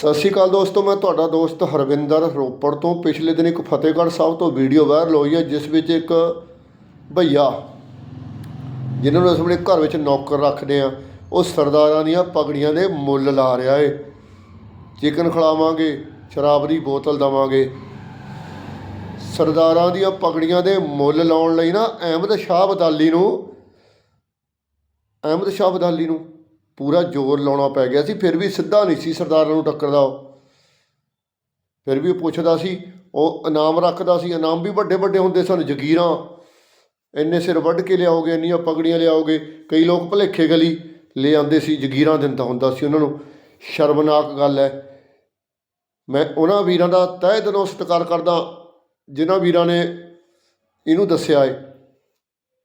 ਸਤਿ ਸ਼੍ਰੀ ਅਕਾਲ ਦੋਸਤੋ, ਮੈਂ ਤੁਹਾਡਾ ਦੋਸਤ ਹਰਵਿੰਦਰ ਰੋਪੜ ਤੋਂ। ਪਿਛਲੇ ਦਿਨ ਇੱਕ ਫਤਿਹਗੜ੍ਹ ਸਾਹਿਬ ਤੋਂ ਵੀਡੀਓ ਵਾਇਰਲ ਹੋਈ ਹੈ, ਜਿਸ ਵਿੱਚ ਇੱਕ ਭਈਆ, ਜਿਨ੍ਹਾਂ ਨੂੰ ਅਸੀਂ ਆਪਣੇ ਘਰ ਵਿੱਚ ਨੌਕਰ ਰੱਖਦੇ ਆ ਉਹ ਸਰਦਾਰਾਂ ਦੀਆਂ ਪਗੜੀਆਂ ਦੇ ਮੁੱਲ ਲਾ ਰਿਹਾ ਏ। ਚਿਕਨ ਖਿਲਾਵਾਂਗੇ, ਸ਼ਰਾਬ ਦੀ ਬੋਤਲ ਦਵਾਂਗੇ। ਸਰਦਾਰਾਂ ਦੀਆਂ ਪਗੜੀਆਂ ਦੇ ਮੁੱਲ ਲਾਉਣ ਲਈ ਨਾ ਅਹਿਮਦ ਸ਼ਾਹ ਅਬਦਾਲੀ ਨੂੰ, ਅਹਿਮਦ ਸ਼ਾਹ ਅਬਦਾਲੀ ਨੂੰ ਪੂਰਾ ਜ਼ੋਰ ਲਾਉਣਾ ਪੈ ਗਿਆ ਸੀ, ਫਿਰ ਵੀ ਸਿੱਧਾ ਨਹੀਂ ਸੀ ਸਰਦਾਰਾਂ ਨੂੰ ਟੱਕਰਦਾ ਉਹ। ਫਿਰ ਵੀ ਉਹ ਪੁੱਛਦਾ ਸੀ, ਉਹ ਇਨਾਮ ਰੱਖਦਾ ਸੀ, ਇਨਾਮ ਵੀ ਵੱਡੇ ਵੱਡੇ ਹੁੰਦੇ ਸਨ, ਜਗੀਰਾਂ। ਇੰਨੇ ਸਿਰ ਵੱਢ ਕੇ ਲਿਆਓਗੇ, ਇੰਨੀਆਂ ਪਗੜੀਆਂ ਲਿਆਓਗੇ, ਕਈ ਲੋਕ ਭਲੇਖੇ ਗਲੀ ਲੈ ਆਉਂਦੇ ਸੀ, ਜਗੀਰਾਂ ਦਿੰਦਾ ਹੁੰਦਾ ਸੀ ਉਹਨਾਂ ਨੂੰ। ਸ਼ਰਮਨਾਕ ਗੱਲ ਹੈ। ਮੈਂ ਉਹਨਾਂ ਵੀਰਾਂ ਦਾ ਤਹਿ ਦਿਲੋਂ ਸਤਿਕਾਰ ਕਰਦਾ, ਜਿਨ੍ਹਾਂ ਵੀਰਾਂ ਨੇ ਇਹਨੂੰ ਦੱਸਿਆ ਏ।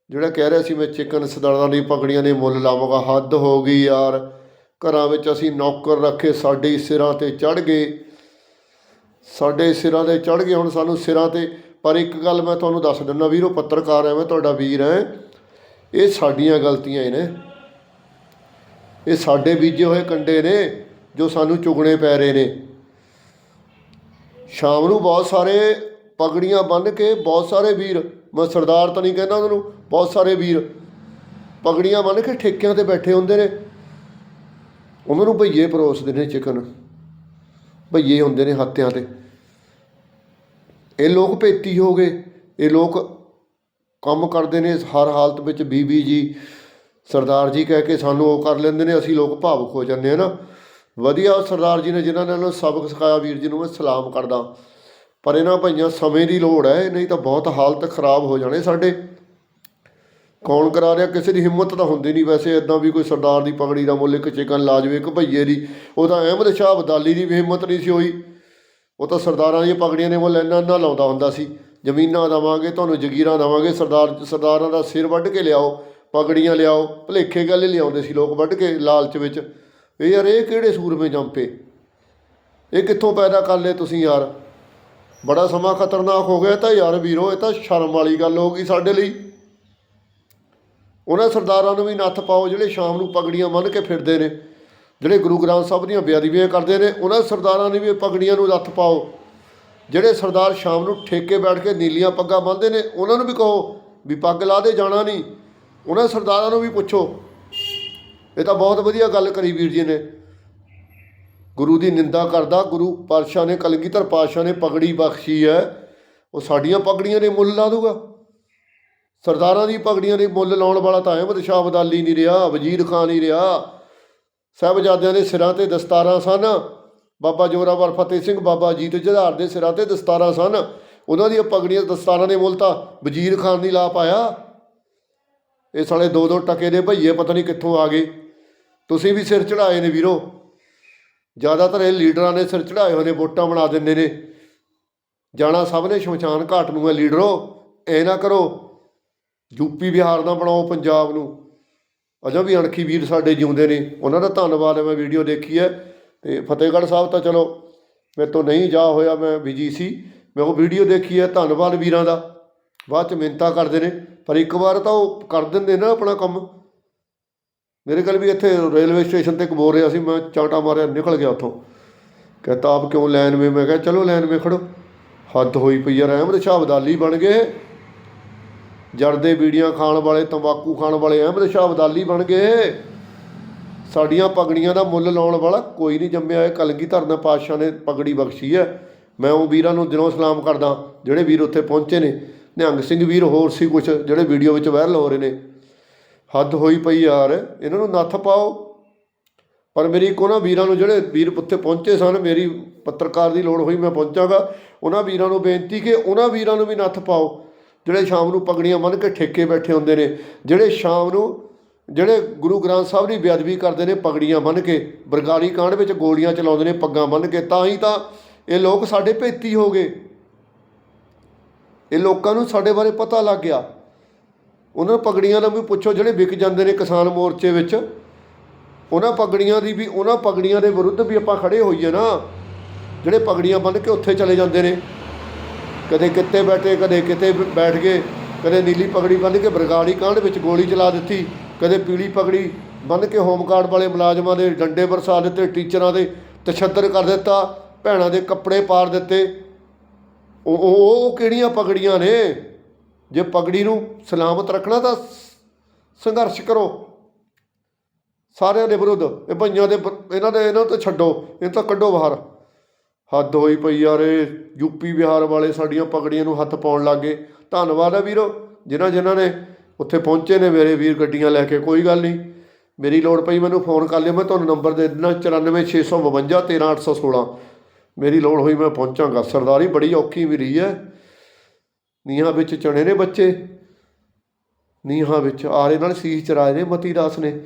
ਜਿਹੜਾ ਕਹਿ ਰਿਹਾ ਸੀ ਮੈਂ ਚਿਕਨ ਸਰਦਾਰਾਂ ਦੀ ਪਗੜੀਆਂ ਦੇ ਮੁੱਲ ਲਾਵਾਂਗਾ, ਹੱਦ ਹੋ ਗਈ ਯਾਰ। ਘਰਾਂ ਵਿੱਚ ਅਸੀਂ ਨੌਕਰ ਰੱਖੇ, ਸਾਡੇ ਸਿਰਾਂ ਤੇ ਚੜ ਗਏ। ਸਾਡੇ ਸਿਰਾਂ ਤੇ ਚੜ ਗਏ, ਹੁਣ ਸਾਨੂੰ ਸਿਰਾਂ ਤੇ, ਪਰ ਇੱਕ ਗੱਲ ਮੈਂ ਤੁਹਾਨੂੰ ਦੱਸ ਦਿੰਦਾ ਵੀਰੋ, ਪੱਤਰਕਾਰ ਐ, ਮੈਂ ਤੁਹਾਡਾ ਵੀਰ ਐ। ਇਹ ਸਾਡੀਆਂ ਗਲਤੀਆਂ ਹੀ ਨੇ। ਇਹ ਸਾਡੇ ਬੀਜੇ ਹੋਏ ਕੰਡੇ ਨੇ, ਜੋ ਸਾਨੂੰ ਚੁਗਣੇ ਪੈ ਰਹੇ ਨੇ। ਸ਼ਾਮ ਨੂੰ ਬਹੁਤ ਸਾਰੇ ਪਗੜੀਆਂ ਬੰਨ੍ਹ ਕੇ, ਬਹੁਤ ਸਾਰੇ ਵੀਰ ਮੈਂ ਸਰਦਾਰ ਤਾਂ ਨਹੀਂ ਕਹਿੰਦਾ ਉਹਨਾਂ ਨੂੰ ਬਹੁਤ ਸਾਰੇ ਵੀਰ ਪਗੜੀਆਂ ਬੰਨ ਕੇ ਠੇਕਿਆਂ ਤੇ ਬੈਠੇ ਹੁੰਦੇ ਨੇ। ਉਹਨਾਂ ਨੂੰ ਭਈਏ ਪਰੋਸਦੇ ਨੇ ਚਿਕਨ, ਭਈਏ ਹੁੰਦੇ ਨੇ ਹੱਤਿਆਂ ਤੇ। ਇਹ ਲੋਕ ਭੇਤੀ ਹੋ ਗਏ, ਇਹ ਲੋਕ ਕੰਮ ਕਰਦੇ ਨੇ, ਹਰ ਹਾਲਤ ਵਿੱਚ ਬੀਬੀ ਜੀ, ਸਰਦਾਰ ਜੀ ਕਹਿ ਕੇ ਸਾਨੂੰ ਉਹ ਕਰ ਲੈਂਦੇ ਨੇ, ਅਸੀਂ ਲੋਕ ਭਾਵੁਕ ਹੋ ਜਾਂਦੇ ਹਾਂ ਨਾ। ਵਧੀਆ ਸਰਦਾਰ ਜੀ ਨੇ ਜਿਨ੍ਹਾਂ ਨੇ ਉਹਨਾਂ ਨੂੰ ਸਬਕ ਸਿਖਾਇਆ, ਵੀਰ ਜੀ ਨੂੰ ਮੈਂ ਸਲਾਮ ਕਰਦਾ। ਪਰ ਇਹਨਾਂ ਭਾਈਆਂ ਸਮੇਂ ਦੀ ਲੋੜ ਹੈ ਨਹੀਂ ਤਾਂ ਬਹੁਤ ਹਾਲਤ ਖਰਾਬ ਹੋ ਜਾਣੇ ਸਾਡੇ। ਕੌਣ ਕਰਾ ਰਿਹਾ? ਕਿਸੇ ਦੀ ਹਿੰਮਤ ਤਾਂ ਹੁੰਦੀ ਨਹੀਂ ਵੈਸੇ ਇਦਾਂ ਵੀ ਕੋਈ ਸਰਦਾਰ ਦੀ ਪਗੜੀ ਦਾ ਮੁੱਲ ਇੱਕ ਚਿਕਨ ਲਾ ਜਾਵੇ, ਇੱਕ ਭਈਏ ਦੀ। ਉਹ ਤਾਂ ਅਹਿਮਦ ਸ਼ਾਹ ਅਬਦਾਲੀ ਦੀ ਵੀ ਹਿੰਮਤ ਨਹੀਂ ਸੀ ਹੋਈ। ਉਹ ਤਾਂ ਸਰਦਾਰਾਂ ਦੀਆਂ ਪਗੜੀਆਂ ਦੇ ਮੁੱਲ ਇੰਨਾ ਇੰਨਾ ਲਾਉਂਦਾ ਹੁੰਦਾ ਸੀ। ਜ਼ਮੀਨਾਂ ਦੇਵਾਂਗੇ, ਤੁਹਾਨੂੰ ਜਗੀਰਾਂ ਦੇਵਾਂਗੇ, ਸਰਦਾਰ ਸਰਦਾਰਾਂ ਦਾ ਸਿਰ ਵੱਢ ਕੇ ਲਿਆਓ, ਪਗੜੀਆਂ ਲਿਆਓ, ਭਲੇਖੇ ਗੱਲ ਲਿਆਉਂਦੇ ਸੀ ਲੋਕ ਵੱਢ ਕੇ ਲਾਲਚ ਵਿੱਚ। ਇਹ ਯਾਰ, ਇਹ ਕਿਹੜੇ ਸੂਰਮੇ ਜੰਪੇ ਇਹ ਕਿੱਥੋਂ ਪੈਦਾ ਕਰ ਲਏ ਤੁਸੀਂ ਯਾਰ? ਬੜਾ ਸਮਾਂ ਖਤਰਨਾਕ ਹੋ ਗਿਆ ਇਹ ਤਾਂ ਯਾਰ ਵੀਰੋ, ਇਹ ਤਾਂ ਸ਼ਰਮ ਵਾਲੀ ਗੱਲ ਹੋ ਗਈ ਸਾਡੇ ਲਈ। ਉਹਨਾਂ ਸਰਦਾਰਾਂ ਨੂੰ ਵੀ ਨੱਥ ਪਾਓ ਜਿਹੜੇ ਸ਼ਾਮ ਨੂੰ ਪਗੜੀਆਂ ਬੰਨ੍ਹ ਕੇ ਫਿਰਦੇ ਨੇ, ਜਿਹੜੇ ਗੁਰੂ ਗ੍ਰੰਥ ਸਾਹਿਬ ਦੀਆਂ ਬੇਅਦਬੀਆਂ ਕਰਦੇ ਨੇ, ਉਹਨਾਂ ਸਰਦਾਰਾਂ ਨੇ ਵੀ ਪਗੜੀਆਂ ਨੂੰ ਨੱਥ ਪਾਓ। ਜਿਹੜੇ ਸਰਦਾਰ ਸ਼ਾਮ ਨੂੰ ਠੇਕੇ ਬੈਠ ਕੇ ਨੀਲੀਆਂ ਪੱਗਾਂ ਬੰਨ੍ਹਦੇ ਨੇ, ਉਹਨਾਂ ਨੂੰ ਵੀ ਕਹੋ ਵੀ ਪੱਗ ਲਾ ਦੇ, ਜਾਣਾ ਨਹੀਂ। ਉਹਨਾਂ ਸਰਦਾਰਾਂ ਨੂੰ ਵੀ ਪੁੱਛੋ। ਇਹ ਤਾਂ ਬਹੁਤ ਵਧੀਆ ਗੱਲ ਕਰੀ ਵੀਰ ਜੀ ਨੇ। ਗੁਰੂ ਦੀ ਨਿੰਦਾ ਕਰਦਾ, ਗੁਰੂ ਪਾਤਸ਼ਾਹ ਨੇ ਕਲਗੀਧਰ ਪਾਤਸ਼ਾਹ ਨੇ ਪਗੜੀ ਬਖਸ਼ੀ ਹੈ। ਉਹ ਸਾਡੀਆਂ ਪਗੜੀਆਂ ਦੇ ਮੁੱਲ ਲਾ ਦੂਗਾ। ਸਰਦਾਰਾਂ ਦੀ ਪਗੜੀਆਂ ਦੇ ਮੁੱਲ ਲਾਉਣ ਵਾਲਾ ਤਾਂ ਅਹਿਮਦ ਸ਼ਾਹ ਅਬਦਾਲੀ ਨਹੀਂ ਰਿਹਾ, ਵਜ਼ੀਰ ਖਾਨ ਨਹੀਂ ਰਿਹਾ। ਸਾਹਿਬਜ਼ਾਦਿਆਂ ਦੇ ਸਿਰਾਂ ਤੇ ਦਸਤਾਰਾਂ ਸਨ। ਬਾਬਾ ਜੋਰਾਵਰ ਫਤਿਹ ਸਿੰਘ, ਬਾਬਾ ਜੀਤ ਜਧਾਰ ਦੇ ਸਿਰਾਂ ਤੇ ਦਸਤਾਰਾਂ ਸਨ। ਉਹਨਾਂ ਦੀਆਂ ਪਗੜੀਆਂ, ਦਸਤਾਰਾਂ ਦੇ ਮੁੱਲ ਤਾਂ ਵਜ਼ੀਰ ਖਾਨ ਨਹੀਂ ਲਾ ਪਾਇਆ। ਇਹ ਸਾਲੇ ਦੋ ਦੋ ਟਕੇ ਦੇ ਭਈਏ ਪਤਾ ਨਹੀਂ ਕਿੱਥੋਂ ਆ ਗਏ। ਤੁਸੀਂ ਵੀ ਸਿਰ ਚੜਾਏ ਨੇ ਵੀਰੋ। ਜ਼ਿਆਦਾਤਰ ਇਹ ਲੀਡਰਾਂ ਨੇ ਸਿਰ ਚੜਾਏ ਹੋਏ ਨੇ, ਵੋਟਾਂ ਬਣਾ ਦਿੰਦੇ ਨੇ। ਜਾਣਾ ਸਭ ਨੇ ਸ਼ਮਸ਼ਾਨ ਘਾਟ ਨੂੰ ਹੈ ਲੀਡਰੋ ਐ ਨਾ ਕਰੋ। ਯੂਪੀ ਬਿਹਾਰ ਦਾ ਬਣਾਓ ਪੰਜਾਬ ਨੂੰ। ਅਜਾ ਵੀ ਅਣਖੀ ਵੀਰ ਸਾਡੇ ਜਿਉਂਦੇ ਨੇ, ਉਹਨਾਂ ਦਾ ਧੰਨਵਾਦ ਹੈ, ਮੈਂ ਵੀਡੀਓ ਦੇਖੀ ਹੈ। ਤੇ ਫਤਿਹਗੜ੍ਹ ਸਾਹਿਬ ਤਾਂ ਚਲੋ, ਮੇਰੇ ਤੋਂ ਨਹੀਂ ਜਾ ਹੋਇਆ, ਮੈਂ ਬਿਜ਼ੀ ਸੀ। ਮੈਂ ਉਹ ਵੀਡੀਓ ਦੇਖੀ ਹੈ, ਧੰਨਵਾਦ ਵੀਰਾਂ ਦਾ। ਬਾਅਦ ਚ ਮਿੰਤਾ ਕਰਦੇ ਨੇ, ਪਰ ਇੱਕ ਵਾਰ ਤਾਂ ਉਹ ਕਰ ਦਿੰਦੇ ਨਾ ਆਪਣਾ ਕੰਮ। ਮੇਰੇ ਕੋਲ ਵੀ ਇੱਥੇ ਰੇਲਵੇ ਸਟੇਸ਼ਨ ਤੇ ਇੱਕ ਬੋਲ ਰਿਹਾ ਸੀ, ਮੈਂ ਚਾਟਾ ਮਾਰਿਆ, ਨਿਕਲ ਗਿਆ ਉੱਥੋਂ। ਕਹਤਾ ਆਪ ਕਿਉਂ ਲਾਈਨ ਵਿੱਚ ਮੈਂ ਕਿਹਾ, ਚਲੋ ਲਾਈਨ ਵਿੱਚ ਖੜੋ। ਹੱਦ ਹੋਈ ਪਈ ਯਾਰ ਅਹਿਮਦ ਸ਼ਾਹ ਅਬਦਾਲੀ ਬਣ ਗਏ। ਜੜਦੇ ਬੀੜੀਆਂ ਖਾਣ ਵਾਲੇ, ਤੰਬਾਕੂ ਖਾਣ ਵਾਲੇ ਅਹਿਮਦ ਸ਼ਾਹ ਅਬਦਾਲੀ ਬਣ ਗਏ। ਸਾਡੀਆਂ ਪਗੜੀਆਂ ਦਾ ਮੁੱਲ ਲਾਉਣ ਵਾਲਾ ਕੋਈ ਨਹੀਂ ਜੰਮਿਆ। ਇਹ ਕਲਗੀਧਰ ਦਾ ਪਾਤਸ਼ਾਹ ਨੇ ਪਗੜੀ ਬਖਸ਼ੀ ਹੈ। ਮੈਂ ਉਹ ਵੀਰਾਂ ਨੂੰ ਦਿਲੋਂ ਸਲਾਮ ਕਰਦਾ, ਜਿਹੜੇ ਵੀਰ ਉੱਥੇ ਪਹੁੰਚੇ ਨੇ। ਨਿਹੰਗ ਸਿੰਘ ਵੀਰ ਹੋਰ ਸੀ ਕੁਝ ਜਿਹੜੇ ਵੀਡੀਓ ਵਿੱਚ ਵਾਇਰਲ ਹੋ ਰਹੇ ਨੇ। ਹੱਦ ਹੋਈ ਪਈ ਯਾਰ, ਇਹਨਾਂ ਨੂੰ ਨੱਥ ਪਾਓ। ਪਰ ਮੇਰੀ ਇੱਕ ਉਹਨਾਂ ਵੀਰਾਂ ਨੂੰ ਜਿਹੜੇ ਵੀਰ ਉੱਥੇ ਪਹੁੰਚੇ ਸਨ, ਮੇਰੀ ਪੱਤਰਕਾਰ ਦੀ ਲੋੜ ਹੋਈ ਮੈਂ ਪਹੁੰਚਾਂਗਾ, ਉਹਨਾਂ ਵੀਰਾਂ ਨੂੰ ਬੇਨਤੀ ਕਿ ਉਹਨਾਂ ਵੀਰਾਂ ਨੂੰ ਵੀ ਨੱਥ ਪਾਓ। ਜਿਹੜੇ ਸ਼ਾਮ ਨੂੰ ਪਗੜੀਆਂ ਬੰਨ੍ਹ ਕੇ ਠੇਕੇ ਬੈਠੇ ਹੁੰਦੇ ਨੇ, ਜਿਹੜੇ ਸ਼ਾਮ ਨੂੰ ਜਿਹੜੇ ਗੁਰੂ ਗ੍ਰੰਥ ਸਾਹਿਬ ਦੀ ਬੇਅਦਬੀ ਕਰਦੇ ਨੇ ਪਗੜੀਆਂ ਬੰਨ੍ਹ ਕੇ, ਬਰਗਾੜੀ ਕਾਂਡ ਵਿੱਚ ਗੋਲੀਆਂ ਚਲਾਉਂਦੇ ਨੇ ਪੱਗਾਂ ਬੰਨ੍ਹ ਕੇ, ਤਾਂ ਹੀ ਤਾਂ ਇਹ ਲੋਕ ਸਾਡੇ ਭੇਤੀ ਹੋ ਗਏ। ਇਹ ਲੋਕਾਂ ਨੂੰ ਸਾਡੇ ਬਾਰੇ ਪਤਾ ਲੱਗ ਗਿਆ। ਉਹਨਾਂ ਨੂੰ ਪਗੜੀਆਂ ਦਾ ਵੀ ਪੁੱਛੋ ਜਿਹੜੇ ਵਿਕ ਜਾਂਦੇ ਨੇ ਕਿਸਾਨ ਮੋਰਚੇ ਵਿੱਚ। ਉਹਨਾਂ ਪਗੜੀਆਂ ਦੀ ਵੀ ਉਹਨਾਂ ਪਗੜੀਆਂ ਦੇ ਵਿਰੁੱਧ ਵੀ ਆਪਾਂ ਖੜੇ ਹੋਈਏ ਨਾ। ਜਿਹੜੇ ਪਗੜੀਆਂ ਬੰਨ੍ਹ ਕੇ ਉੱਥੇ ਚਲੇ ਜਾਂਦੇ ਨੇ। ਕਦੇ ਕਿੱਤੇ ਬੈਠੇ, ਕਦੇ ਕਿਤੇ ਬੈਠ ਗਏ। ਕਦੇ ਨੀਲੀ ਪਗੜੀ ਬੰਨ੍ਹ ਕੇ ਬਰਗਾੜੀ ਕਾਂਡ ਵਿੱਚ ਗੋਲੀ ਚਲਾ ਦਿੱਤੀ। ਕਦੇ ਪੀਲੀ ਪਗੜੀ ਬੰਨ੍ਹ ਕੇ ਹੋਮਗਾਰਡ ਵਾਲੇ ਮੁਲਾਜ਼ਮਾਂ ਦੇ ਡੰਡੇ ਵਰਸਾ ਦਿੱਤੇ, ਟੀਚਰਾਂ ਦੇ ਤਸ਼ੱਦਦ ਕਰ ਦਿੱਤਾ, ਭੈਣਾਂ ਦੇ ਕੱਪੜੇ ਪਾੜ ਦਿੱਤੇ। ਉਹ ਉਹ ਕਿਹੜੀਆਂ ਪਗੜੀਆਂ ਨੇ? ਜੇ ਪਗੜੀ ਨੂੰ ਸਲਾਮਤ ਰੱਖਣਾ ਤਾਂ ਸੰਘਰਸ਼ ਕਰੋ। ਸਾਰਿਆਂ ਦੇ ਵਿਰੁੱਧ। ਇਹ ਭਈਆਂ ਦੇ ਇਹਨਾਂ ਦੇ, ਇਹਨਾਂ ਤੋਂ ਛੱਡੋ। ਇਹ ਤਾਂ ਕੱਢੋ ਬਾਹਰ। ਹੱਦ ਹੋਈ ਪਈ ਯਾਰ, ਇਹ ਯੂਪੀ ਬਿਹਾਰ ਵਾਲੇ ਸਾਡੀਆਂ ਪਗੜੀਆਂ ਨੂੰ ਹੱਥ ਪਾਉਣ ਲੱਗੇ ਧੰਨਵਾਦ ਹੈ ਵੀਰੋ, ਜਿਨ੍ਹਾਂ ਜਿਨ੍ਹਾਂ ਨੇ ਉੱਥੇ ਪਹੁੰਚੇ ਨੇ ਮੇਰੇ ਵੀਰ ਗੱਡੀਆਂ ਲੈ ਕੇ, ਕੋਈ ਗੱਲ ਨਹੀਂ। ਮੇਰੀ ਲੋੜ ਪਈ ਮੈਨੂੰ ਫੋਨ ਕਰ ਲਿਓ, ਮੈਂ ਤੁਹਾਨੂੰ ਨੰਬਰ ਦੇ ਦਿੰਦਾ 94652 13816 ਮੇਰੀ ਲੋੜ ਹੋਈ ਮੈਂ ਪਹੁੰਚਾਂਗਾ। ਸਰਦਾਰੀ ਬੜੀ ਔਖੀ ਵੀ ਰਹੀ ਹੈ। ਨੀਹਾਂ ਵਿੱਚ ਚਣੇ ਨੇ ਬੱਚੇ। ਨੀਹਾਂ ਵਿੱਚ ਆਰੇ ਨਾਲ ਸੀਸ ਚਰਾਏ ਨੇ ਮਤੀ ਦਾਸ ਨੇ।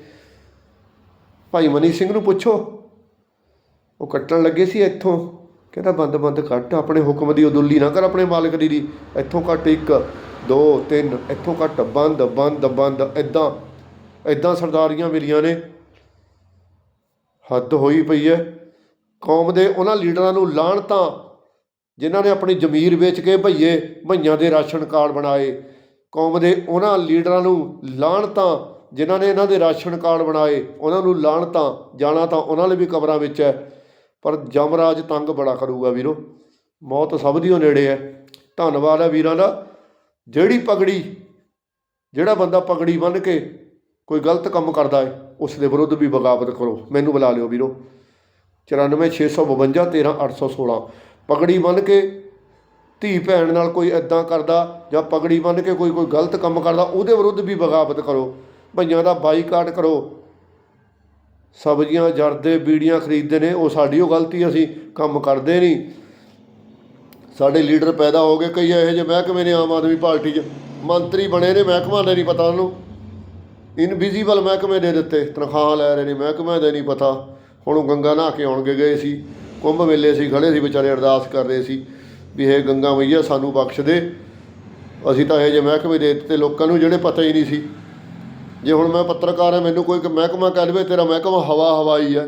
ਭਾਈ ਮਨੀ ਸਿੰਘ ਨੂੰ ਪੁੱਛੋ, ਉਹ ਕੱਟਣ ਲੱਗੇ ਸੀ ਇੱਥੋਂ। ਕਹਿੰਦਾ, ਬੰਦ ਬੰਦ ਕੱਟ, ਆਪਣੇ ਹੁਕਮ ਦੀ ਉਦੁੱਲੀ ਨਾ ਕਰ ਆਪਣੇ ਮਾਲਕ ਦੀ ਦੀ। ਇੱਥੋਂ ਕੱਟ ਇੱਕ, ਦੋ, ਤਿੰਨ, ਇੱਥੋਂ ਕੱਟ, ਬੰਦ ਬੰਦ ਬੰਦ ਇਦਾਂ ਇਦਾਂ ਸਰਦਾਰੀਆਂ ਮਿਲੀਆਂ ਨੇ। ਹੱਦ ਹੋਈ ਪਈ ਹੈ ਕੌਮ ਦੇ ਉਹਨਾਂ ਲੀਡਰਾਂ ਨੂੰ ਲਾਹਣ ਤਾਂ ਜਿਨ੍ਹਾਂ ਨੇ ਆਪਣੀ ਜ਼ਮੀਰ ਵੇਚ ਕੇ ਭਈਏ ਭਈਆਂ ਦੇ ਰਾਸ਼ਨ ਕਾਰਡ ਬਣਾਏ, ਕੌਮ ਦੇ ਉਹਨਾਂ ਲੀਡਰਾਂ ਨੂੰ ਲਾਹਣ ਤਾਂ ਜਿਨ੍ਹਾਂ ਨੇ ਇਹਨਾਂ ਦੇ ਰਾਸ਼ਨ ਕਾਰਡ ਬਣਾਏ, ਉਹਨਾਂ ਨੂੰ ਲਾਹਣ ਤਾਂ ਜਾਣਾ ਤਾਂ ਉਹਨਾਂ ਲਈ ਵੀ ਕਬਰਾਂ ਵਿੱਚ ਹੈ। ਪਰ ਜਮਰਾਜ ਤੰਗ ਬੜਾ ਕਰੂਗਾ ਵੀਰੋ। ਮੌਤ ਸਭ ਦੀ ਓ ਨੇੜੇ ਹੈ। ਧੰਨਵਾਦ ਹੈ ਵੀਰਾਂ ਦਾ। ਜਿਹੜੀ ਪਗੜੀ, ਜਿਹੜਾ ਬੰਦਾ ਪਗੜੀ ਬੰਨ੍ਹ ਕੇ ਕੋਈ ਗਲਤ ਕੰਮ ਕਰਦਾ ਹੈ, ਉਸ ਦੇ ਵਿਰੁੱਧ ਵੀ ਬਗਾਵਤ ਕਰੋ। ਮੈਨੂੰ ਬੁਲਾ ਲਿਓ ਵੀਰੋ। 94652 13816 ਪਗੜੀ ਬੰਨ੍ਹ ਕੇ ਧੀ ਭੈਣ ਨਾਲ ਕੋਈ ਐਦਾਂ ਕਰਦਾ ਜਾਂ ਪਗੜੀ ਬੰਨ੍ਹ ਕੇ ਕੋਈ ਕੋਈ ਗਲਤ ਕੰਮ ਕਰਦਾ, ਉਹਦੇ ਵਿਰੁੱਧ ਵੀ ਬਗਾਵਤ ਕਰੋ। ਭਈਆਂ ਦਾ ਬਾਈਕਾਟ ਕਰੋ। ਸਬਜ਼ੀਆਂ ਜਰਦੇ, ਬੀੜੀਆਂ ਖਰੀਦਦੇ ਨੇ, ਉਹ ਸਾਡੀ ਉਹ ਗਲਤੀ, ਅਸੀਂ ਕੰਮ ਕਰਦੇ ਨਹੀਂ ਸਾਡੇ ਲੀਡਰ ਪੈਦਾ ਹੋ ਗਏ, ਕਈ ਇਹੋ ਜਿਹੇ ਮਹਿਕਮੇ ਨੇ, ਆਮ ਆਦਮੀ ਪਾਰਟੀ 'ਚ। ਮੰਤਰੀ ਬਣੇ ਨੇ, ਮਹਿਕਮਾ ਦਾ ਨਹੀਂ ਪਤਾ ਉਹਨੂੰ। ਇਨਵਿਜ਼ੀਬਲ ਮਹਿਕਮੇ ਦੇ ਦਿੱਤੇ, ਤਨਖਾਹ ਲੈ ਰਹੇ ਨੇ, ਮਹਿਕਮੇ ਦਾ ਨਹੀਂ ਪਤਾ। ਹੁਣ ਉਹ ਗੰਗਾ ਨਹਾ ਕੇ ਆਉਣਗੇ, ਗਏ ਸੀ। ਕੁੰਭ ਮੇਲੇ ਸੀ ਖੜੇ ਸੀ, ਵਿਚਾਰੇ ਅਰਦਾਸ ਕਰ ਰਹੇ ਸੀ ਵੀ ਇਹ ਗੰਗਾ ਮਈਆ, ਸਾਨੂੰ ਬਖਸ਼ ਦੇ। ਅਸੀਂ ਤਾਂ ਇਹ ਜਿਹੇ ਮਹਿਕਮੇ ਦੇ ਦਿੱਤੇ, ਲੋਕਾਂ ਨੂੰ ਜਿਹੜੇ ਪਤਾ ਹੀ ਨਹੀਂ ਸੀ। ਜੇ ਹੁਣ ਮੈਂ ਪੱਤਰਕਾਰ ਹਾਂ, ਮੈਨੂੰ ਕੋਈ ਮਹਿਕਮਾ ਕਹਿ ਦੇਵੇ, ਤੇਰਾ ਮਹਿਕਮਾ ਹਵਾ ਹਵਾਈ ਹੈ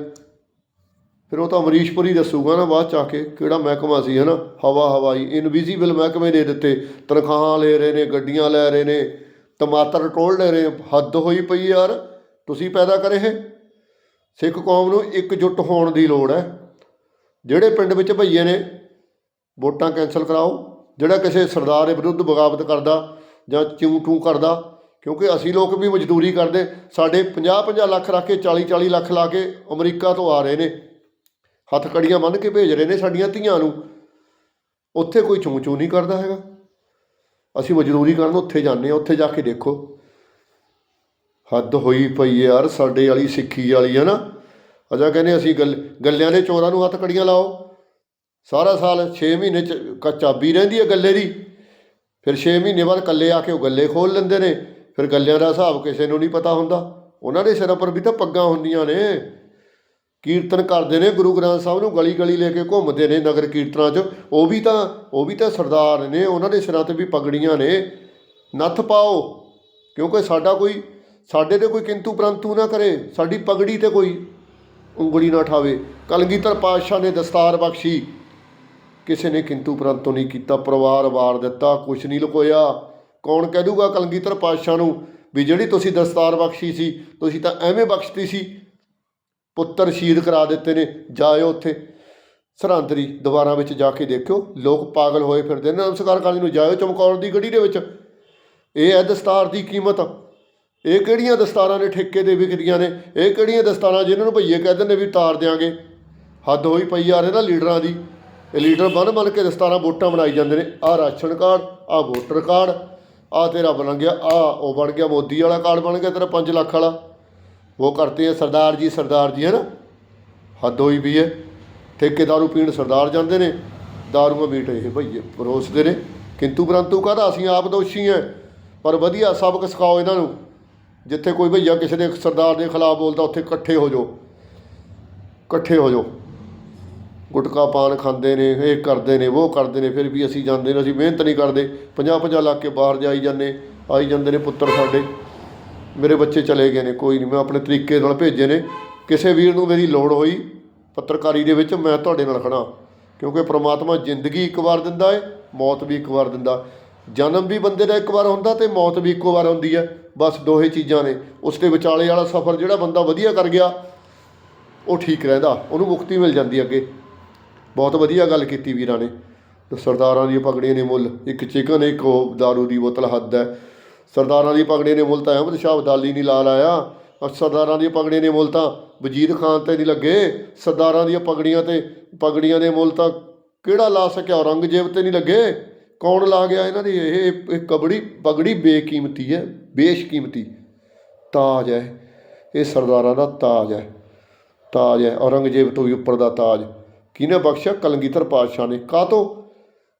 ਫਿਰ ਉਹ ਤਾਂ ਅਮਰੀਸ਼ਪੁਰ ਹੀ ਦੱਸੂਗਾ ਨਾ ਬਾਅਦ ਚ ਆ ਕੇ ਕਿਹੜਾ ਮਹਿਕਮਾ ਸੀ, ਹਨਾ? ਹਵਾ ਹਵਾਈ ਇਨਵਿਜ਼ੀਬਲ ਮਹਿਕਮੇ ਦੇ ਦਿੱਤੇ। ਤਨਖਾਹਾਂ ਲੈ ਰਹੇ ਨੇ, ਗੱਡੀਆਂ ਲੈ ਰਹੇ ਨੇ ਟਮਾਟਰ ਟੋਲ ਲੈ ਰਹੇ ਹੱਦ ਹੋਈ ਪਈ ਯਾਰ, ਤੁਸੀਂ ਪੈਦਾ ਕਰੇ ਇਹ ਸਿੱਖ ਕੌਮ ਨੂੰ ਇਕਜੁੱਟ ਹੋਣ ਦੀ ਲੋੜ ਹੈ। ਜਿਹੜੇ ਪਿੰਡ ਵਿੱਚ ਭਈਏ ਨੇ, ਵੋਟਾਂ ਕੈਂਸਲ ਕਰਾਓ। ਜਿਹੜਾ ਕਿਸੇ ਸਰਦਾਰ ਦੇ ਵਿਰੁੱਧ ਬਗਾਵਤ ਕਰਦਾ ਜਾਂ ਚੂੰ ਟੂੰ ਕਰਦਾ, ਕਿਉਂਕਿ ਅਸੀਂ ਲੋਕ ਵੀ ਮਜ਼ਦੂਰੀ ਕਰਦੇ, ਸਾਡੇ 50-50 ਲੱਖ ਰੱਖ ਕੇ 40-40 ਲੱਖ ਲਾ ਕੇ ਅਮਰੀਕਾ ਤੋਂ ਆ ਰਹੇ ਨੇ। ਹੱਥ ਕੜੀਆਂ ਬੰਨ੍ਹ ਕੇ ਭੇਜ ਰਹੇ ਨੇ ਸਾਡੀਆਂ ਧੀਆਂ ਨੂੰ। ਉੱਥੇ ਕੋਈ ਚੂੰ ਚੂੰ ਨਹੀਂ ਕਰਦਾ ਹੈਗਾ। ਅਸੀਂ ਮਜ਼ਦੂਰੀ ਕਰਨ ਉੱਥੇ ਜਾਂਦੇ ਹਾਂ, ਉੱਥੇ ਜਾ ਕੇ ਦੇਖੋ। ਹੱਦ ਹੋਈ ਪਈ ਯਾਰ, ਸਾਡੇ ਵਾਲੀ ਸਿੱਖੀ ਵਾਲੀ ਹੈ ਨਾ। ਅਜਾ ਕਹਿੰਦੇ ਅਸੀਂ ਗੱਲ ਗੱਲਿਆਂ ਦੇ ਚੋਰਾਂ ਨੂੰ ਹੱਥ ਕੜੀਆਂ ਲਾਓ। ਸਾਰਾ ਸਾਲ 6 ਮਹੀਨੇ ਚ ਕ- ਚਾਬੀ ਰਹਿੰਦੀ ਹੈ ਗੱਲੇ ਦੀ। ਫਿਰ 6 ਮਹੀਨੇ ਬਾਅਦ ਕੱਲੇ ਆ ਕੇ ਉਹ ਗੱਲੇ ਖੋਲ ਲੈਂਦੇ ਨੇ। ਫਿਰ ਗੱਲਿਆਂ ਦਾ ਹਿਸਾਬ ਕਿਸੇ ਨੂੰ ਨਹੀਂ ਪਤਾ ਹੁੰਦਾ। ਉਹਨਾਂ ਦੇ ਸਿਰਾਂ ਪਰ ਵੀ ਤਾਂ ਪੱਗਾਂ ਹੁੰਦੀਆਂ ਨੇ। ਕੀਰਤਨ ਕਰਦੇ ਨੇ ਗੁਰੂ ਗ੍ਰੰਥ ਸਾਹਿਬ ਨੂੰ ਗਲੀ ਗਲੀ ਲੈ ਕੇ ਘੁੰਮਦੇ ਨੇ ਨਗਰ ਕੀਰਤਨਾਂ 'ਚ। ਉਹ ਵੀ ਤਾਂ ਉਹ ਵੀ ਤਾਂ ਸਰਦਾਰ ਨੇ। ਉਹਨਾਂ ਦੇ ਸਿਰਾਂ ਤੇ ਵੀ ਪਗੜੀਆਂ ਨੇ। ਨੱਥ ਪਾਓ। ਕਿਉਂਕਿ ਸਾਡਾ ਕੋਈ ਸਾਡੇ ਤੇ ਕੋਈ ਕਿੰਤੂ ਪ੍ਰੰਤੂ ਨਾ ਕਰੇ। ਸਾਡੀ ਪਗੜੀ ਤੇ ਕੋਈ ਉਂਗਲੀ ਨਾ ਠਾਵੇ। ਕਲਗੀਧਰ ਪਾਤਸ਼ਾਹ ਨੇ ਦਸਤਾਰ ਬਖਸ਼ੀ। ਕਿਸੇ ਨੇ ਕਿੰਤੂ ਪਰੰਤੂ ਨਹੀਂ ਕੀਤਾ, ਪਰਿਵਾਰ ਵਾਰ ਦਿੱਤਾ, ਕੁਛ ਨਹੀਂ ਲੁਕੋਇਆ। ਕੌਣ ਕਹਿ ਦੂਗਾ ਕਲਗੀਧਰ ਪਾਤਸ਼ਾਹ ਨੂੰ ਵੀ ਜਿਹੜੀ ਤੁਸੀਂ ਦਸਤਾਰ ਬਖਸ਼ੀ ਸੀ, ਤੁਸੀਂ ਤਾਂ ਐਵੇਂ ਬਖਸ਼ਤੀ ਸੀ। ਪੁੱਤਰ ਸ਼ਹੀਦ ਕਰਾ ਦਿੱਤੇ ਨੇ, ਜਾਇਓ ਉੱਥੇ। ਸਰਹੰਦਰੀ ਦੁਬਾਰਾ ਵਿੱਚ ਜਾ ਕੇ ਦੇਖਿਓ, ਲੋਕ ਪਾਗਲ ਹੋਏ ਫਿਰਦੇ ਨੇ। ਨਮਸਕਾਰ ਕਰਨ ਨੂੰ ਜਾਇਓ ਚਮਕੌਰ ਦੀ ਗੜੀ ਦੇ ਵਿੱਚ। ਇਹ ਹੈ ਦਸਤਾਰ ਦੀ ਕੀਮਤ। ਇਹ ਕਿਹੜੀਆਂ ਦਸਤਾਰਾਂ ਨੇ ਠੇਕੇ ਤੇ ਵਿਕਦੀਆਂ ਨੇ? ਇਹ ਕਿਹੜੀਆਂ ਦਸਤਾਰਾਂ ਜਿਹਨਾਂ ਨੂੰ ਭਈਏ ਕਹਿੰਦੇ ਨੇ ਵੀ ਤਾਰ ਦਿਆਂਗੇ? ਹੱਦ ਹੋਈ ਪਈ ਆ ਰਹੇ ਨਾ ਲੀਡਰਾਂ ਦੀ। ਇਹ ਲੀਡਰ ਬਣ ਬਣ ਕੇ ਦਸਤਾਰਾਂ ਵੋਟਾਂ ਬਣਾਈ ਜਾਂਦੇ ਨੇ। ਆਹ ਰਾਸ਼ਨ ਕਾਰਡ, ਆਹ ਵੋਟਰ ਕਾਰਡ, ਆਹ ਤੇਰਾ ਬਣ ਗਿਆ ਆਹ ਉਹ ਬਣ ਗਿਆ, ਮੋਦੀ ਵਾਲਾ ਕਾਰਡ ਬਣ ਗਿਆ ਤੇਰਾ 5 ਲੱਖ ਵਾਲਾ। ਉਹ ਕਰਤੇ ਹੈ ਸਰਦਾਰ ਜੀ ਸਰਦਾਰ ਜੀ ਹੈ ਨਾ ਹੱਦ ਹੋਈ ਵੀ ਹੈ ਠੇਕੇਦਾਰੂ ਪੀਣ ਸਰਦਾਰ ਜਾਂਦੇ ਨੇ। ਦਾਰੂਆਂ ਮੀਟ ਇਹ ਭਈਏ ਪਰੋਸਦੇ ਨੇ। ਕਿੰਤੂ ਪਰੰਤੂ ਕਾਹਦਾ ਅਸੀਂ ਆਪ ਦੋਸ਼ੀ ਹਾਂ ਪਰ ਵਧੀਆ ਸਬਕ ਸਿਖਾਓ ਇਹਨਾਂ ਨੂੰ। ਜਿੱਥੇ ਕੋਈ ਭਈਆ ਕਿਸੇ ਦੇ ਸਰਦਾਰ ਦੇ ਖਿਲਾਫ ਬੋਲਦਾ, ਉੱਥੇ ਇਕੱਠੇ ਹੋ ਜਾਓ। ਇਕੱਠੇ ਹੋ ਜਾਓ। ਗੁਟਕਾ ਪਾਨ ਖਾਂਦੇ ਨੇ, ਇਹ ਕਰਦੇ ਨੇ, ਉਹ ਕਰਦੇ ਨੇ, ਫਿਰ ਵੀ ਅਸੀਂ ਜਾਂਦੇ ਨੇ, ਅਸੀਂ ਮਿਹਨਤ ਨਹੀਂ ਕਰਦੇ। 50 50 ਲੱਖ ਕੇ ਬਾਹਰ ਜਾਈ ਜਾਂਦੇ, ਆਈ ਜਾਂਦੇ ਨੇ ਪੁੱਤਰ ਸਾਡੇ। ਮੇਰੇ ਬੱਚੇ ਚਲੇ ਗਏ ਨੇ, ਕੋਈ ਨਹੀਂ, ਮੈਂ ਆਪਣੇ ਤਰੀਕੇ ਨਾਲ ਭੇਜੇ ਨੇ। ਕਿਸੇ ਵੀਰ ਨੂੰ ਮੇਰੀ ਲੋੜ ਹੋਈ ਪੱਤਰਕਾਰੀ ਦੇ ਵਿੱਚ, ਮੈਂ ਤੁਹਾਡੇ ਨਾਲ ਖੜਾ ਕਿਉਂਕਿ ਪ੍ਰਮਾਤਮਾ ਜ਼ਿੰਦਗੀ ਇੱਕ ਵਾਰ ਦਿੰਦਾ ਹੈ ਮੌਤ ਵੀ ਇੱਕ ਵਾਰ ਦਿੰਦਾ। ਜਨਮ ਵੀ ਬੰਦੇ ਦਾ ਇੱਕ ਵਾਰ ਹੁੰਦਾ ਤੇ ਮੌਤ ਵੀ ਇੱਕੋ ਵਾਰ ਹੁੰਦੀ ਹੈ। ਬਸ ਦੋਹੇ ਚੀਜ਼ਾਂ ਨੇ। ਉਸ ਦੇ ਵਿਚਾਲੇ ਵਾਲਾ ਸਫ਼ਰ ਜਿਹੜਾ ਬੰਦਾ ਵਧੀਆ ਕਰ ਗਿਆ, ਉਹ ਠੀਕ ਰਹਿੰਦਾ। ਉਹਨੂੰ ਮੁਕਤੀ ਮਿਲ ਜਾਂਦੀ ਅੱਗੇ। ਬਹੁਤ ਵਧੀਆ ਗੱਲ ਕੀਤੀ ਵੀਰਾਂ ਨੇ। ਸਰਦਾਰਾਂ ਦੀਆਂ ਪਗੜੀਆਂ ਨੇ ਮੁੱਲ। ਇੱਕ ਚਿਕਨ, ਇੱਕ ਉਹ ਦਾਰੂ ਦੀ ਬੋਤਲ ਹੱਦ ਹੈ। ਸਰਦਾਰਾਂ ਦੀ ਪਗੜੀਆਂ ਨੇ ਮੁੱਲ ਤਾਂ ਅਹਿਮਦ ਸ਼ਾਹ ਅਬਦਾਲੀ ਨਹੀਂ ਲਾ ਲਾਇਆ ਔਰ ਸਰਦਾਰਾਂ ਦੀਆਂ ਪਗੜੀਆਂ ਨੇ ਮੁੱਲ ਤਾਂ ਵਜ਼ੀਰ ਖਾਨ ਤੇ ਨਹੀਂ ਲੱਗੇ। ਸਰਦਾਰਾਂ ਦੀਆਂ ਪਗੜੀਆਂ ਤੇ ਪਗੜੀਆਂ ਦੇ ਮੁੱਲ ਤਾਂ ਕਿਹੜਾ ਲਾ ਸਕਿਆ? ਔਰੰਗਜ਼ੇਬ ਤੇ ਨਹੀਂ ਲੱਗੇ। ਕੌਣ ਲਾ ਗਿਆ ਇਹਨਾਂ ਦੀ? ਇਹ ਇਹ ਕਬੜੀ ਪਗੜੀ ਬੇਕੀਮਤੀ ਹੈ, ਬੇਸ਼ਕੀਮਤੀ। ਤਾਜ ਹੈ। ਇਹ ਸਰਦਾਰਾਂ ਦਾ ਤਾਜ ਹੈ। ਤਾਜ ਹੈ। ਔਰੰਗਜ਼ੇਬ ਤੋਂ ਵੀ ਉੱਪਰ ਦਾ ਤਾਜ। ਕਿਹਨੇ ਬਖਸ਼ਿਆ? ਕਲਗੀਧਰ ਪਾਤਸ਼ਾਹ ਨੇ। ਕਾਹਤੋਂ?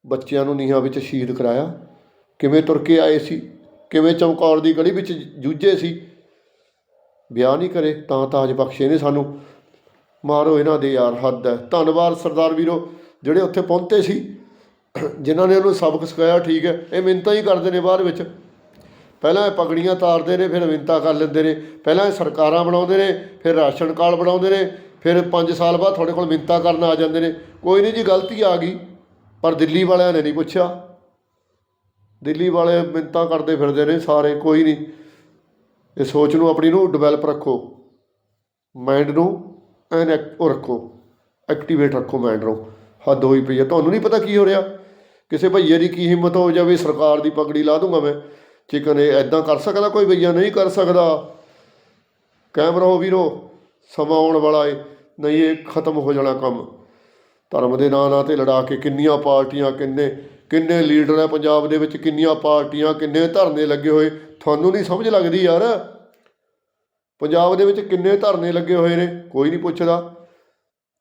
ਬੱਚਿਆਂ ਨੂੰ ਨੀਹਾਂ ਵਿੱਚ ਸ਼ਹੀਦ ਕਰਾਇਆ। ਕਿਵੇਂ ਤੁਰ ਕੇ ਆਏ ਸੀ? ਕਿਵੇਂ ਚਮਕੌਰ ਦੀ ਗਲੀ ਵਿੱਚ ਜੂਝੇ ਸੀ? ਵਿਆਹ ਨਹੀਂ ਕਰੇ। ਤਾਂ ਤਾਜ ਬਖਸ਼ੇ ਨੇ ਸਾਨੂੰ। ਮਾਰੋ ਇਹਨਾਂ ਦੇ ਯਾਰ। ਹੱਦ ਹੈ। ਧੰਨਵਾਦ ਸਰਦਾਰ ਵੀਰੋ। ਜਿਹੜੇ ਉੱਥੇ ਪਹੁੰਚੇ ਸੀ। ਜਿਨ੍ਹਾਂ ਨੇ ਉਹਨੂੰ ਸਬਕ ਸਿਖਾਇਆ, ਠੀਕ ਹੈ। ਇਹ ਮਿੰਤਾਂ ਹੀ ਕਰਦੇ ਨੇ ਬਾਅਦ ਵਿੱਚ। ਪਹਿਲਾਂ ਇਹ ਪਗੜੀਆਂ ਤਾਰਦੇ ਨੇ, ਫਿਰ ਮਿੰਨਤਾਂ ਕਰ ਲੈਂਦੇ ਨੇ। ਪਹਿਲਾਂ ਇਹ ਸਰਕਾਰਾਂ ਬਣਾਉਂਦੇ ਨੇ, ਫਿਰ ਰਾਸ਼ਨ ਕਾਰਡ ਬਣਾਉਂਦੇ ਨੇ, ਫਿਰ 5 ਸਾਲ ਬਾਅਦ ਤੁਹਾਡੇ ਕੋਲ ਮਿੰਨਤਾਂ ਕਰਨ ਆ ਜਾਂਦੇ ਨੇ। ਕੋਈ ਨਹੀਂ ਜੀ, ਗਲਤੀ ਆ ਗਈ, ਪਰ ਦਿੱਲੀ ਵਾਲਿਆਂ ਨੇ ਨਹੀਂ ਪੁੱਛਿਆ। ਦਿੱਲੀ ਵਾਲੇ ਮਿੰਨਤਾਂ ਕਰਦੇ ਫਿਰਦੇ ਨੇ ਸਾਰੇ, ਕੋਈ ਨਹੀਂ। ਇਹ ਸੋਚ ਨੂੰ, ਆਪਣੀ ਨੂੰ ਡਿਵੈਲਪ ਰੱਖੋ। ਮਾਈਂਡ ਨੂੰ ਐਨ ਉਹ ਰੱਖੋ। ਐਕਟੀਵੇਟ ਰੱਖੋ ਮਾਈਂਡ ਨੂੰ। ਹੱਦ ਹੋਈ ਪਈ ਹੈ। ਤੁਹਾਨੂੰ ਨਹੀਂ ਪਤਾ ਕੀ ਹੋ ਰਿਹਾ? ਕਿਸੇ ਭਈਏ ਦੀ ਕੀ ਹਿੰਮਤ ਹੋ ਜਾਵੇ, ਸਰਕਾਰ ਦੀ ਪਗੜੀ ਲਾ ਦੂੰਗਾ ਮੈਂ। ਚਿਕਨ ਇਹ ਐਦਾਂ ਕਰ ਸਕਦਾ ਕੋਈ ਭਈਆ? ਨਹੀਂ ਕਰ ਸਕਦਾ। ਕੈਮਰਾ ਹੋ ਵੀਰੋ। ਸਮਾਂ ਆਉਣ ਵਾਲਾ ਏ। ਨਹੀਂ, ਇਹ ਖਤਮ ਹੋ ਜਾਣਾ ਕੰਮ। ਧਰਮ ਦੇ ਨਾਂ ਨਾਂ ਤੇ ਲੜਾ ਕੇ ਕਿੰਨੀਆਂ ਪਾਰਟੀਆਂ ਕਿੰਨੇ ਕਿੰਨੇ ਲੀਡਰ ਹੈ ਪੰਜਾਬ ਦੇ ਵਿੱਚ, ਕਿੰਨੀਆਂ ਪਾਰਟੀਆਂ, ਕਿੰਨੇ ਧਰਨੇ ਲੱਗੇ ਹੋਏ। ਤੁਹਾਨੂੰ ਨਹੀਂ ਸਮਝ ਲੱਗਦੀ ਯਾਰ। ਪੰਜਾਬ ਦੇ ਵਿੱਚ ਕਿੰਨੇ ਧਰਨੇ ਲੱਗੇ ਹੋਏ ਨੇ? ਕੋਈ ਨਹੀਂ ਪੁੱਛਦਾ।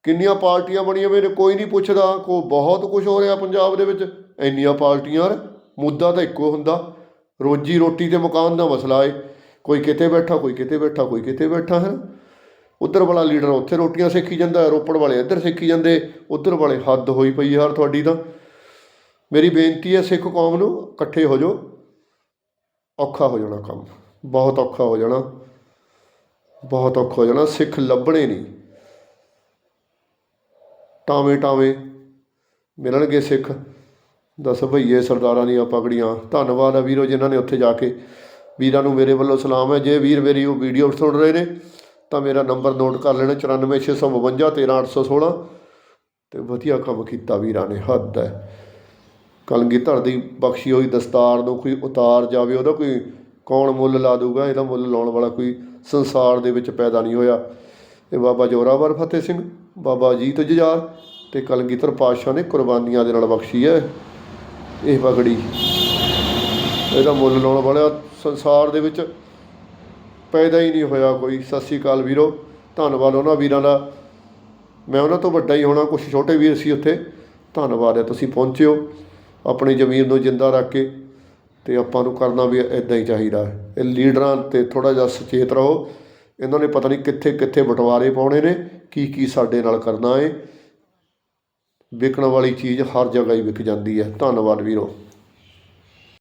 ਕਿੰਨੀਆਂ ਪਾਰਟੀਆਂ ਬਣੀਆਂ ਮੇਰੇ ਕੋਈ ਨਹੀਂ ਪੁੱਛਦਾ, ਕੋ ਬਹੁਤ ਕੁਝ ਹੋ ਰਿਹਾ ਪੰਜਾਬ ਦੇ ਵਿੱਚ। ਇੰਨੀਆਂ ਪਾਰਟੀਆਂ ਯਾਰ ਮੁੱਦਾ ਤਾਂ ਇੱਕੋ ਹੁੰਦਾ। ਰੋਜੀ ਰੋਟੀ ਤੇ ਮਕਾਨ ਦਾ ਮਸਲਾ ਏ। ਕੋਈ ਕਿਤੇ ਬੈਠਾ, ਕੋਈ ਕਿਤੇ ਬੈਠਾ, ਕੋਈ ਕਿਤੇ ਬੈਠਾ, ਹੈ ਉਧਰ ਵਾਲਾ ਲੀਡਰ ਉੱਥੇ ਰੋਟੀਆਂ ਸੇਕੀ ਜਾਂਦਾ, ਰੋਪੜ ਵਾਲੇ ਇੱਧਰ ਸੇਕੀ ਜਾਂਦੇ, ਉਧਰ ਵਾਲੇ ਹੱਦ ਹੋਈ ਪਈ ਯਾਰ ਤੁਹਾਡੀ ਤਾਂ। ਮੇਰੀ ਬੇਨਤੀ ਹੈ ਸਿੱਖ ਕੌਮ ਨੂੰ, ਇਕੱਠੇ ਹੋ ਜਾਓ। ਔਖਾ ਹੋ ਜਾਣਾ ਕੰਮ। ਬਹੁਤ ਔਖਾ ਹੋ ਜਾਣਾ। ਬਹੁਤ ਔਖਾ ਹੋ ਜਾਣਾ। ਸਿੱਖ ਲੱਭਣੇ ਨਹੀਂ। ਟਾਵੇਂ ਟਾਵੇਂ ਮਿਲਣਗੇ ਸਿੱਖ। ਦਸ ਭਈਏ ਸਰਦਾਰਾਂ ਦੀਆਂ ਪਗੜੀਆਂ। ਧੰਨਵਾਦ ਆ ਵੀਰੋ ਜਿਨ੍ਹਾਂ ਨੇ ਉੱਥੇ ਜਾ ਕੇ ਵੀਰਾਂ ਨੂੰ ਮੇਰੇ ਵੱਲੋਂ ਸਲਾਮ ਹੈ। ਜੇ ਵੀਰ ਮੇਰੀ ਉਹ ਵੀਡੀਓ ਸੁਣ ਰਹੇ ਨੇ, ਤਾਂ ਮੇਰਾ ਨੰਬਰ ਨੋਟ ਕਰ ਲੈਣਾ 94652 13816 ਤੇ ਵਧੀਆ ਕੰਮ ਕੀਤਾ ਵੀਰਾਂ ਨੇ, ਹੱਦ ਹੈ। ਕਲਗੀਧਰ ਦੀ ਬਖਸ਼ੀ ਹੋਈ ਦਸਤਾਰ ਨੂੰ, ਕੋਈ ਉਤਾਰ ਜਾਵੇ, ਉਹਦਾ ਕੋਈ ਕੌਣ ਮੁੱਲ ਲਾ ਦੂਗਾ? ਇਹਦਾ ਮੁੱਲ ਲਾਉਣ ਵਾਲਾ ਕੋਈ ਸੰਸਾਰ ਦੇ ਵਿੱਚ ਪੈਦਾ ਨਹੀਂ ਹੋਇਆ। ਇਹ ਬਾਬਾ ਜੋਰਾਵਰ ਫਤਿਹ ਸਿੰਘ ਬਾਬਾ ਜੀਤ ਜਜਾਰ ਤੇ ਕਲਗੀਧਰ ਪਾਤਸ਼ਾਹ ਨੇ ਕੁਰਬਾਨੀਆਂ ਦੇ ਨਾਲ ਬਖਸ਼ੀ ਹੈ ਇਹ ਪਗੜੀ। ਇਹਦਾ ਮੁੱਲ ਲਾਉਣ ਵਾਲਾ ਸੰਸਾਰ ਦੇ ਵਿੱਚ ਪੈਦਾ ਹੀ ਨਹੀਂ ਹੋਇਆ ਕੋਈ। ਸਤਿ ਸ਼੍ਰੀ ਅਕਾਲ ਵੀਰੋ, ਧੰਨਵਾਦ ਉਹਨਾਂ ਵੀਰਾਂ ਦਾ। ਮੈਂ ਉਹਨਾਂ ਤੋਂ ਵੱਡਾ ਹੀ ਹੋਣਾ ਕੁਝ ਛੋਟੇ ਵੀਰ ਸੀ ਉੱਥੇ। ਧੰਨਵਾਦ ਹੈ, ਤੁਸੀਂ ਪਹੁੰਚਿਓ, ਆਪਣੀ ਜ਼ਮੀਰ ਨੂੰ ਜਿੰਦਾ ਰੱਖ ਕੇ ਤੇ ਆਪਾਂ ਨੂੰ ਕਰਨਾ ਵੀ ਇਦਾਂ ਹੀ ਚਾਹੀਦਾ ਇਹ ਲੀਡਰਾਂ ਤੇ ਥੋੜਾ ਜਿਹਾ ਸੁਚੇਤ ਰਹੋ। ਇਹਨਾਂ ਨੇ ਪਤਾ ਨਹੀਂ ਕਿੱਥੇ ਕਿੱਥੇ ਬਟਵਾਰੇ ਪਾਉਣੇ ਨੇ। ਕੀ ਕੀ ਸਾਡੇ ਨਾਲ ਕਰਨਾ ਹੈ ਵਿਕਣ ਵਾਲੀ ਚੀਜ਼ ਹਰ ਜਗ੍ਹਾ ਹੀ ਵਿਕ ਜਾਂਦੀ ਹੈ। ਧੰਨਵਾਦ ਵੀਰੋ।